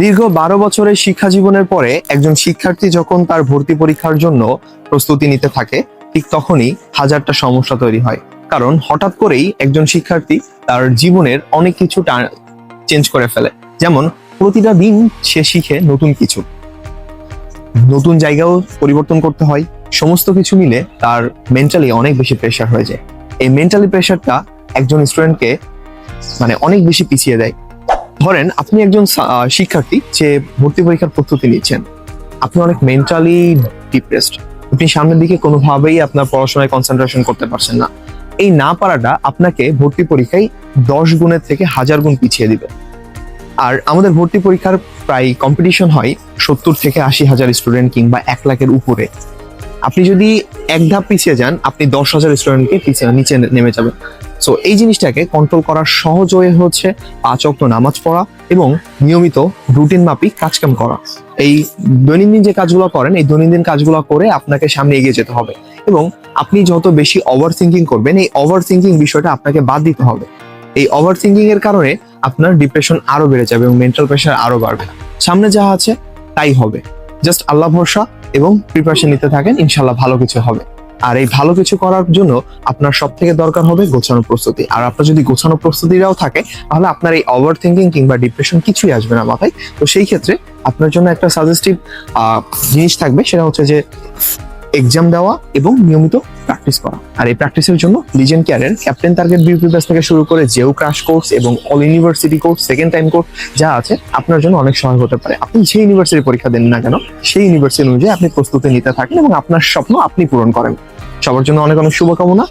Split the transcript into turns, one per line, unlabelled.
দীর্ঘ বারো বছরের শিক্ষা জীবনের পরে একজন শিক্ষার্থী যখন তার ভর্তি পরীক্ষার জন্য প্রস্তুতি নিতে থাকে, ঠিক তখনই হাজারটা সমস্যা তৈরি হয়। কারণ হঠাৎ করেই একজন শিক্ষার্থী তার জীবনের অনেক কিছু চেঞ্জ করে ফেলে। যেমন, প্রতিটা দিন সে শিখে নতুন কিছু। নতুন জায়গাও পরিবর্তন করতে হয়। সমস্ত কিছু মিলে তার মেন্টালি অনেক বেশি প্রেশার হয়ে যায়। এই মেন্টালি প্রেশারটা একজন স্টুডেন্টকে মানে অনেক বেশি পিছিয়ে দেয়। ধরেন আপনি একজন শিক্ষার্থী যে ভর্তি পরীক্ষার প্রস্তুতি নিচ্ছেন। আপনি অনেক মেন্টালি ডিপ্রেসড আপনি সামনের দিকে কোনোভাবেই আপনার পড়াশোনায় কনসেন্ট্রেশন করতে পারছেন না। এই না পারাটা আপনাকে ভর্তি পরীক্ষায় দশ গুণের থেকে হাজার গুণ পিছিয়ে দিবে। আর আমাদের ভর্তি পরীক্ষার প্রায় কম্পিটিশন হয় সত্তর থেকে আশি হাজার স্টুডেন্ট কিংবা এক লাখের উপরে। আপনি যদি এক ধাপ পিছিয়ে যান, আপনি দশ হাজার স্টুডেন্টকে পিছিয়ে নিচে নেমে যাবেন। সো এই জিনিসটাকে কন্ট্রোল করার সহজ ওয়ে হচ্ছে পাঁচ অক্ট নামাজ পড়া এবং নিয়মিত রুটিন মাফিক কাজকাম করা। এই দৈনন্দিন যে কাজগুলো করেন, এই দৈনন্দিন কাজগুলো করে আপনাকে সামনে এগিয়ে যেতে হবে এবং আপনি যত বেশি ওভার থিঙ্কিং করবেন, এই ওভার থিঙ্কিং বিষয়টা আপনাকে বাদ দিতে হবে। এই ওভার থিঙ্কিং এর কারণে আপনার ডিপ্রেশন আরও বেড়ে যাবে এবং মেন্টাল প্রেশার আরও বাড়বে। সামনে যা আছে, তাই হবে। জাস্ট আল্লাহ ভরসা এবং প্রিপারেশন নিতে থাকেন ইনশাল্লাহ ভালো কিছু হবে। আর এই ভালো কিছু করার জন্য আপনার সব থেকে দরকার হবে গোছানো প্রস্তুতি। আর আপনার যদি গোছানো প্রস্তুতিরাও থাকে, তাহলে আপনার এই ওভার থিঙ্কিং কিংবা ডিপ্রেশন কিছুই আসবে না মাথায়। তো সেই ক্ষেত্রে আপনার জন্য একটা সাজেস্টিভ জিনিস থাকবে, সেটা হচ্ছে যে এক্সাম দেওয়া এবং নিয়মিত প্র্যাকটিস করা। আর এই প্র্যাকটিসের জন্য লিজেন্ড কেয়ারের ক্যাপ্টেন টার্গেট বিউটি ব্যাস থেকে শুরু করে জেও ক্রাশ কোর্স এবং all university course second time course যা আছে, আপনার জন্য অনেক সহায় হতে পারে। আপনি যে ইউনিভার্সিটি পরীক্ষা দেন না কেন, সেই ইউনিভার্সিটি অনুযায়ী আপনি প্রস্তুতি নিতে থাকেন এবং আপনার স্বপ্ন আপনি পূরণ করেন। সবার জন্য অনেক অনেক শুভকামনা।